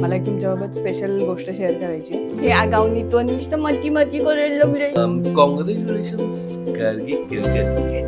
मला एक तुमच्याबाबत स्पेशल गोष्ट शेअर करायची आहे. हे आगाऊनी तो नुसतं मती मती करायला लागले कॉंग्रॅच्युलेशन्स गार्गी केळकर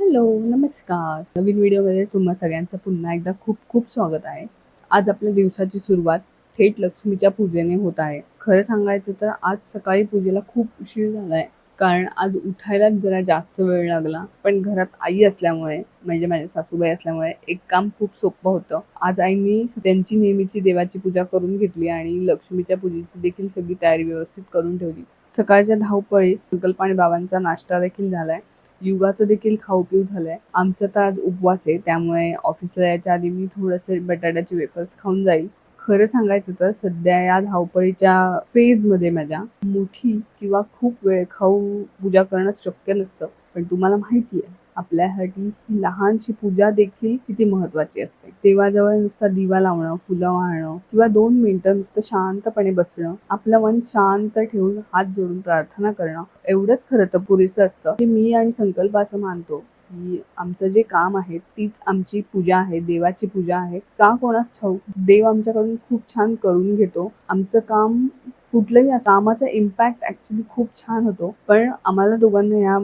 हॅलो नमस्कार. नवीन व्हिडिओमध्ये तुम्हा सगळ्यांचं पुन्हा एकदा खूप खूप स्वागत आहे. आज आपल्या दिवसाची सुरुवात थेट लक्ष्मीच्या पूजेने होत आहे. खरं सांगायचं तर आज सकाळी पूजेला खूप उशीर झालाय. कारण आज उठायलाच जरा जास्त वेळ लागला. पण घरात आई असल्यामुळे म्हणजे माझ्या सासूबाई असल्यामुळे एक काम खूप सोपं होतं. आज आईनी त्यांची नेहमीची देवाची पूजा करून घेतली आणि लक्ष्मीच्या पूजेची देखील सगळी तयारी व्यवस्थित करून ठेवली. सकाळच्या धावपळीत संकल्प आणि बाबांचा नाश्ता देखील झालाय. युगाचं देखील खाऊ पिऊ झालंय. आमचा तर आज उपवास आहे त्यामुळे ऑफिसला यायच्या आधी मी थोडंसं बटाट्याचे वेफर्स खाऊन जाईल. खरं सांगायचं तर सध्या या धावपळीच्या फेजमध्ये माझ्या मोठी किंवा खूप वेळ खाऊ पूजा करणं शक्य नसतं. पण तुम्हाला माहिती आहे आपल्यासाठी ही लहानशी पूजा देखील किती महत्वाची असते. देवाजवळ नुसता दिवा लावणं फुलं वाहणं किंवा दोन मिनिटं नुसतं शांतपणे बसणं आपलं मन शांत ठेवून हात जोडून प्रार्थना करणं एवढंच खरं तर पुरेसं असतं. की मी आणि संकल्प असं मानतो. की आमचं जे काम आहे तीच आमची पूजा आहे देवाची पूजा आहे. का कोणास ठाऊक देव आमच्याकडून खूप छान करून घेतो. आमचं काम कुठलंही असं कामाचा इम्पॅक्ट ऍक्च्युली खूप छान होतो. पण आम्हाला दोघांना या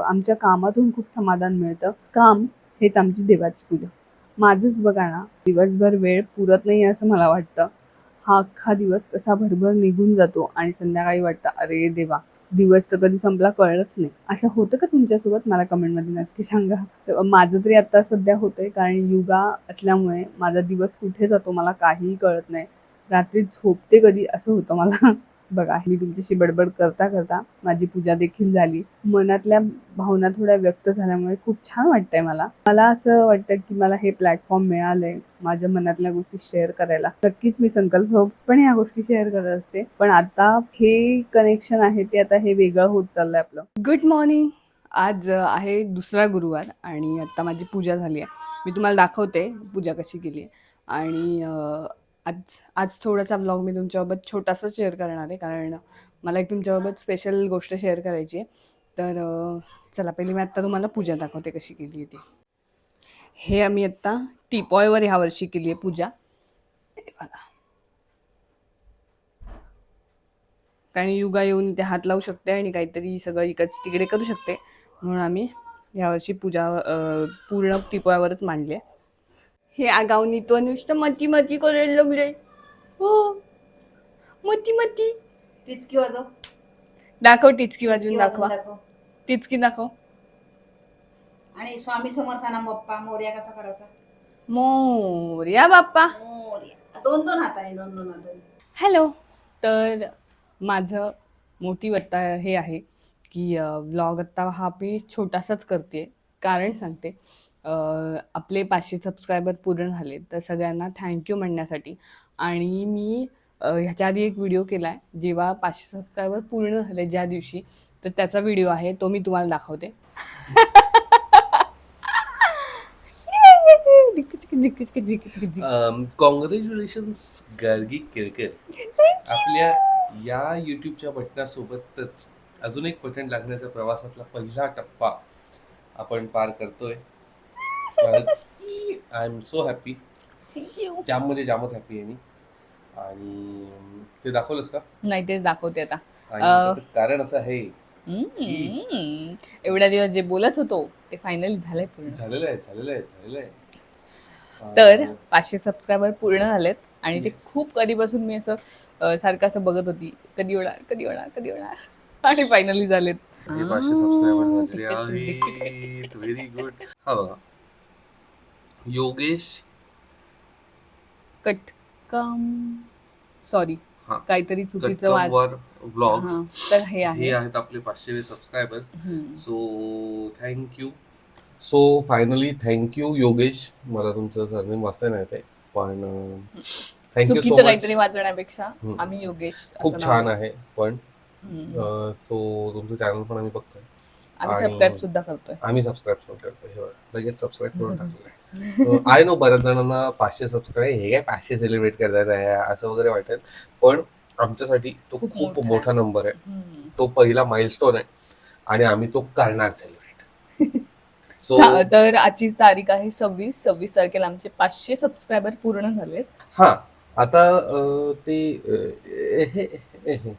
आमच्या कामातून खूप समाधान मिळतं. काम हेच आमची देवाची पूजा. माझंच बघा ना दिवसभर वेळ पुरत नाही असं मला वाटतं. हा अख्खा दिवस कसा भरभर निघून जातो आणि संध्याकाळी वाटतं अरे देवा दिवस तर कधी संपला कळलंच नाही. असं होतं का तुमच्यासोबत? मला कमेंटमध्ये नक्की सांगा. माझं तरी आता सध्या होतंय कारण युगा असल्यामुळे माझा दिवस कुठे जातो मला काहीही कळत नाही. रात्री झोपते कधी असं होतं मला. बघा मी तुमच्याशी बडबड करता करता माझी पूजा देखील झाली. मनातल्या भावना थोड्या व्यक्त झाल्यामुळे खूप छान वाटतंय मला. मला असं वाटतं की मला हे प्लॅटफॉर्म मिळालंय माझ्या मनातल्या गोष्टी शेअर करायला. नक्कीच मी संकल्प पण ह्या गोष्टी शेअर करत असते. पण आता हे कनेक्शन आहे ते आता हे वेगळं होत चाललंय आपलं. गुड मॉर्निंग आज आहे दुसरा गुरुवार आणि आता माझी पूजा झाली आहे. मी तुम्हाला दाखवते पूजा कशी केली आहे. आणि आज आज थोडासा ब्लॉग मी तुमच्याबाबत छोटासा शेअर करणार आहे कारण मला एक तुमच्याबाबत स्पेशल गोष्ट शेअर करायची आहे. तर चला पहिली मी आत्ता तुम्हाला पूजा दाखवते कशी केली आहे ती. हे आम्ही आत्ता टीपॉयवर ह्या वर्षी केली आहे पूजा. बघा. कारण युगा येऊन ते हात लावू शकते आणि काहीतरी सगळं इकडच तिकडे करू शकते. म्हणून आम्ही यावर्षी पूजा पूर्ण टिपवावरच मांडली आहे. हे आगावनी तो नुसतं मती मती करायला लागले. हो. मती मती. टिचकी वाजव. दाखव टिचकी वाजून दाखवा. वाजवून दाखव. टिचकी दाखव. आणि स्वामी समर्थाना बाप्पा मोर्या कसा करायचा? मोर्या बाप्पा. मोर्या. दोन दोन हाताने दोन दोन हाताने. हॅलो. तर माझं मोटिव आत्ता हे आहे की व्लॉग आत्ता हा मी छोटासाच करते. कारण सांगते. आपले पाचशे सबस्क्रायबर पूर्ण झाले. तर सगळ्यांना थँक्यू म्हणण्यासाठी. आणि मी ह्याच्या आधी एक व्हिडिओ केला आहे जेव्हा पाचशे सबस्क्रायबर पूर्ण झाले ज्या दिवशी तर त्याचा व्हिडिओ आहे तो मी तुम्हाला दाखवते. कॉंग्रॅच्युलेशन्स गार्गी केळकर आपल्या या युट्यूबच्या बटनासोबतच अजून एक बटन लागण्याचा प्रवासातला पहिला टप्पा आपण पार करतोय. आय एम सो हॅपी जाम म्हणजे जामच हॅपी आहे मी. आणि ते दाखवलंस का? नाही तेच दाखवते आता. आणि अं. त्याचं कारण असं आहे हम्म. एवढ्या दिवस जे बोलत होतो ते फायनली झालंय पूर्ण. झालेलं आहे झालेलं आहे झालेलं आहे. तर अं, पाचशे सबस्क्रायबर पूर्ण झालेत आणि ते Yes. खूप कधीपासून मी असं अं, सारखं असं बघत होती. कधी होणार कधी होणार कधी होणार? आणि फायनली झालेत. हे पाचशे सबस्क्रायबर झालेले आहेत. व्हेरी गुड हा बघा. योगेश. कटकम. सॉरी हा. काहीतरी चुकीचं वाच कटकमवर व्लॉग्स हा, तर हे हे आहे आहेत आपले पाचशे subscribers hmm. So thank you so finally thank you Yogesh. मला तुमचं सरनेम वाचता नाही येते पण थँक्यू सो चुकीचं मच काहीतरी वाचण्यापेक्षा हम्म. आम्ही योगेश असं खूप नाव- छान आहे पण हम्म. सो तुमचं चॅनल पण आम्ही बघतोय. आम्ही सबस्क्राईब सुद्धा करतोय. आम्ही सबस्क्राईब पण हे बघा. लगेच सबस्क्राईब करून टाकलेलं आहे आय नो बऱ्याच जणांना पाचशे सबस्क्राईब हे काय पाचशे सेलिब्रेट करतात आहे असं वगैरे वाटेल पण आमच्यासाठी तो खूप मोठा नंबर आहे. तो पहिला माइलस्टोन आहे. आणि आम्ही तो करणार सेलिब्रेट सो तर आजची तारीख आहे सव्वीस. सव्वीस तारखेला आमचे पाचशे सबस्क्रायबर पूर्ण झालेत. हा आता ते हे- हे- हे.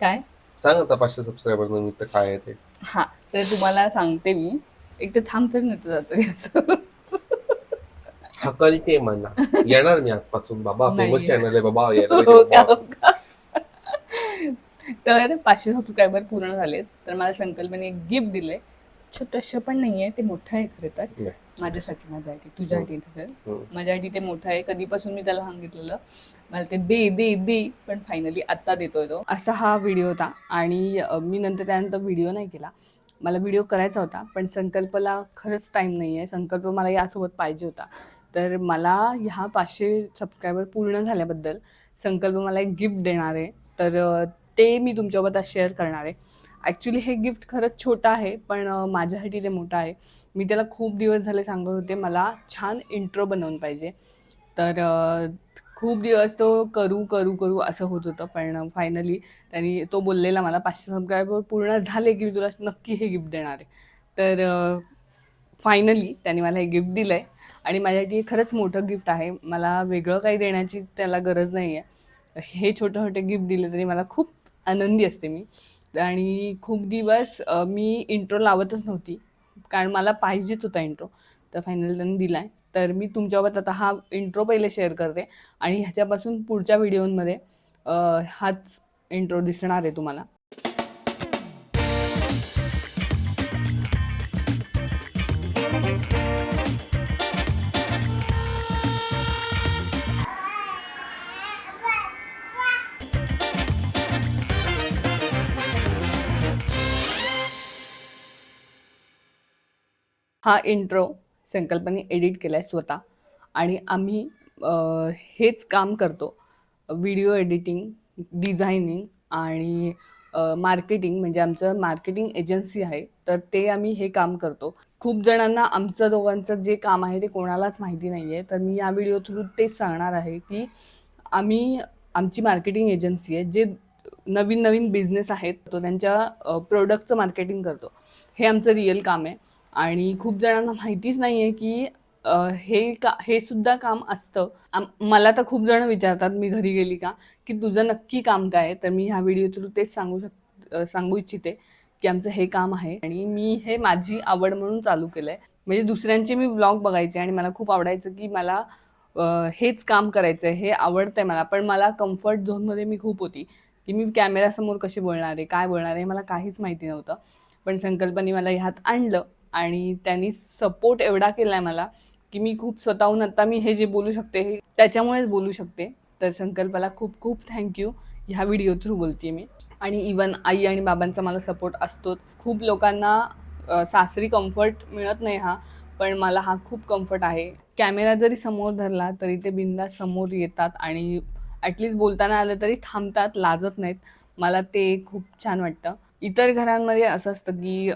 काय? सांग आता पाचशे सबस्क्रायबर निमित्त काय आहे ते. हा तर तुम्हाला सांगते मी एक तर थांब तर नव्हतं जातं असं हकलते म्हणा येणार मी आजपासून बाबा नाही. फेमस चॅनल आहे बाबा हो का. हो का? तर पाचशे सबस्क्रायबर पूर्ण झालेत तर मला संकल्पने एक गिफ्ट दिलंय छोटंसं पण नाहीये ते मोठं आहे खरं तर नाही. माझ्यासाठी माझ्यासाठी तुझ्यासाठी नसेल हम्म. माझ्यासाठी ते मोठं आहे. कधीपासून मी त्याला सांगितलेलं? मला ते दे दे दे पण फायनली आत्ता देतोय तो. असा हा व्हिडिओ होता. आणि मी नंतर त्यानंतर व्हिडिओ नाही केला. मला व्हिडिओ करायचा होता पण संकल्पला खरंच टाईम नाही आहे. संकल्प मला यासोबत पाहिजे होता. तर मला ह्या पाचशे सबस्क्रायबर पूर्ण झाल्याबद्दल संकल्प मला एक गिफ्ट देणार आहे. तर ते मी तुमच्यासोबत आज शेअर करणार आहे. ॲक्च्युली हे गिफ्ट खरंच छोटं आहे पण माझ्यासाठी ते मोठं आहे. मी त्याला खूप दिवस झाले सांगत होते मला छान इंट्रो बनवून पाहिजे. तर खूप दिवस तो करू करू करू असं होत होतं पण फायनली त्यांनी तो बोललेला मला पाचशे सबस्क्रायबर पूर्ण झाले की मी तुला नक्की हे गिफ्ट देणार आहे. तर फायनली त्यांनी मला हे गिफ्ट दिलं आहे आणि माझ्यासाठी हे खरंच मोठं गिफ्ट आहे. मला वेगळं काही देण्याची त्याला गरज नाही आहे हे छोटं छोटे गिफ्ट दिले तरी मला खूप आनंदी असते मी. आणि खूप दिवस मी इंट्रो लावतच नव्हती. कारण मला पाहिजेच होता इंट्रो तर फायनली त्यांनी दिला आहे तर मी तुमच्यासोबत आता हा इंट्रो पहिले शेअर करते. आणि ह्याच्यापासून पुढच्या व्हिडिओमध्ये हाच इंट्रो दिसणार आहे तुम्हाला. हा इंट्रो संकल्पने एडिट केला आहे स्वतः. आणि आम्ही हेच काम करतो. व्हिडिओ एडिटिंग डिझायनिंग आणि मार्केटिंग म्हणजे आमचं मार्केटिंग एजन्सी आहे. तर ते आम्ही हे काम करतो. खूप जणांना आमचं दोघांचं जे काम आहे ते कोणालाच माहिती नाही आहे तर मी या व्हिडिओ थ्रू तेच सांगणार आहे की आम्ही आमची मार्केटिंग एजन्सी आहे जे नवीन नवीन बिझनेस आहेत तो त्यांच्या प्रोडक्टचं मार्केटिंग करतो. हे आमचं रिअल काम आहे. आणि खूप जणांना माहितीच नाही आहे की अ, हे का हे सुद्धा काम असतं. आम- मला तर खूप जण विचारतात मी घरी गेली का? की तुझं नक्की काम काय आहे? तर मी ह्या व्हिडिओ थ्रू तेच सांगू शक अ, सांगू इच्छिते की आमचं हे काम आहे. आणि मी हे माझी आवड म्हणून चालू केलं आहे म्हणजे दुसऱ्यांचे मी ब्लॉग बघायचे आणि मला खूप आवडायचं की मला अ, हेच काम करायचं आहे हे आवडतंय मला. पण मला कम्फर्ट झोनमध्ये मी खूप होती की मी कॅमेऱ्यासमोर कशी बोलणार आहे काय बोलणार आहे मला काहीच माहिती नव्हतं. पण संकल्पने मला ह्यात आणलं. आणि त्यांनी सपोर्ट एवढा केला आहे मला की मी खूप स्वतःहून आता मी हे जे बोलू शकते हे त्याच्यामुळेच बोलू शकते. तर संकल्पाला खूप खूप थँक्यू ह्या व्हिडिओ थ्रू बोलते मी. आणि इवन आई आणि बाबांचा मला सपोर्ट असतोच. खूप लोकांना सासरी कम्फर्ट मिळत नाही हा पण मला हा खूप कम्फर्ट आहे. कॅमेरा जरी समोर धरला तरी ते बिंदा समोर येतात आणि ॲटलिस्ट बोलताना आलं तरी थांबतात लाजत नाहीत. मला ते खूप छान वाटतं. इतर घरांमध्ये असं असतं की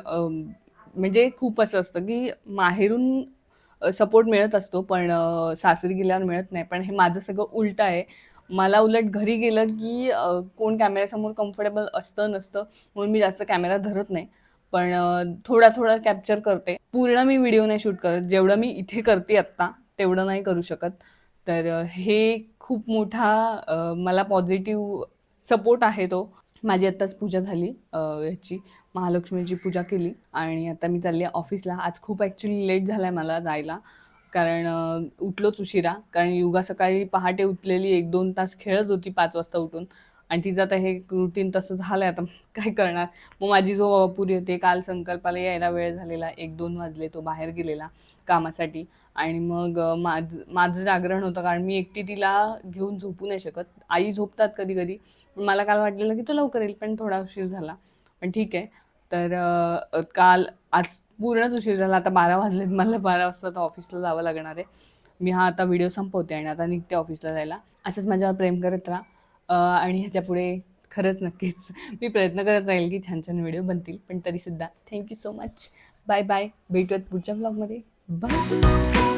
म्हणजे खूप असं असतं की माहेरून सपोर्ट मिळत असतो पण सासरी गेल्यावर मिळत नाही. पण हे माझं सगळं उलटं आहे. मला उलट घरी गेलं की कोण कॅमेऱ्यासमोर कम्फर्टेबल असतं नसतं म्हणून मी जास्त कॅमेरा धरत नाही. पण थोडा थोडा कॅप्चर करते. पूर्ण मी व्हिडिओ नाही शूट करत. जेवढं मी इथे करते आत्ता तेवढं नाही करू शकत. तर हे खूप मोठा मला पॉझिटिव्ह सपोर्ट आहे तो. माझी आत्ताच पूजा झाली ह्याची. महालक्ष्मीची पूजा केली आणि आता मी चालली आहे ऑफिसला. आज खूप ॲक्च्युली लेट झाला आहे मला जायला. कारण उठलोच उशिरा. कारण युगा सकाळी पहाटे उठलेली एक दोन तास खेळत होती पाच वाजता उठून. आणि तिचं आता हे रुटीन तसं झालं आहे आता काय करणार? मग माझी जो अपुरी होती काल संकल्पाला यायला वेळ झालेला एक दोन वाजले तो बाहेर गेलेला कामासाठी. आणि मग माझ माझं जागरण होतं कारण मी एकटी तिला घेऊन झोपू नाही शकत. आई झोपतात कधी कधी पण मला काल वाटलेलं की तो लवकर येईल पण थोडा उशीर झाला. पण ठीक आहे. तर काल आज पूर्णच उशीर झाला. आता बारा वाजलेत मला बारा वाजता तर ऑफिसला जावं लागणार आहे. मी हा आता व्हिडिओ संपवते आणि आता निघते ऑफिसला जायला. असंच माझ्यावर प्रेम करत राहा. आणि ह्याच्या पुढे खरंच नक्कीच मी प्रयत्न करत राहील की छान छान व्हिडिओ बनतील पण तरीसुद्धा. Thank you so much bye bye भेटूयात पुढच्या ब्लॉगमध्ये बाय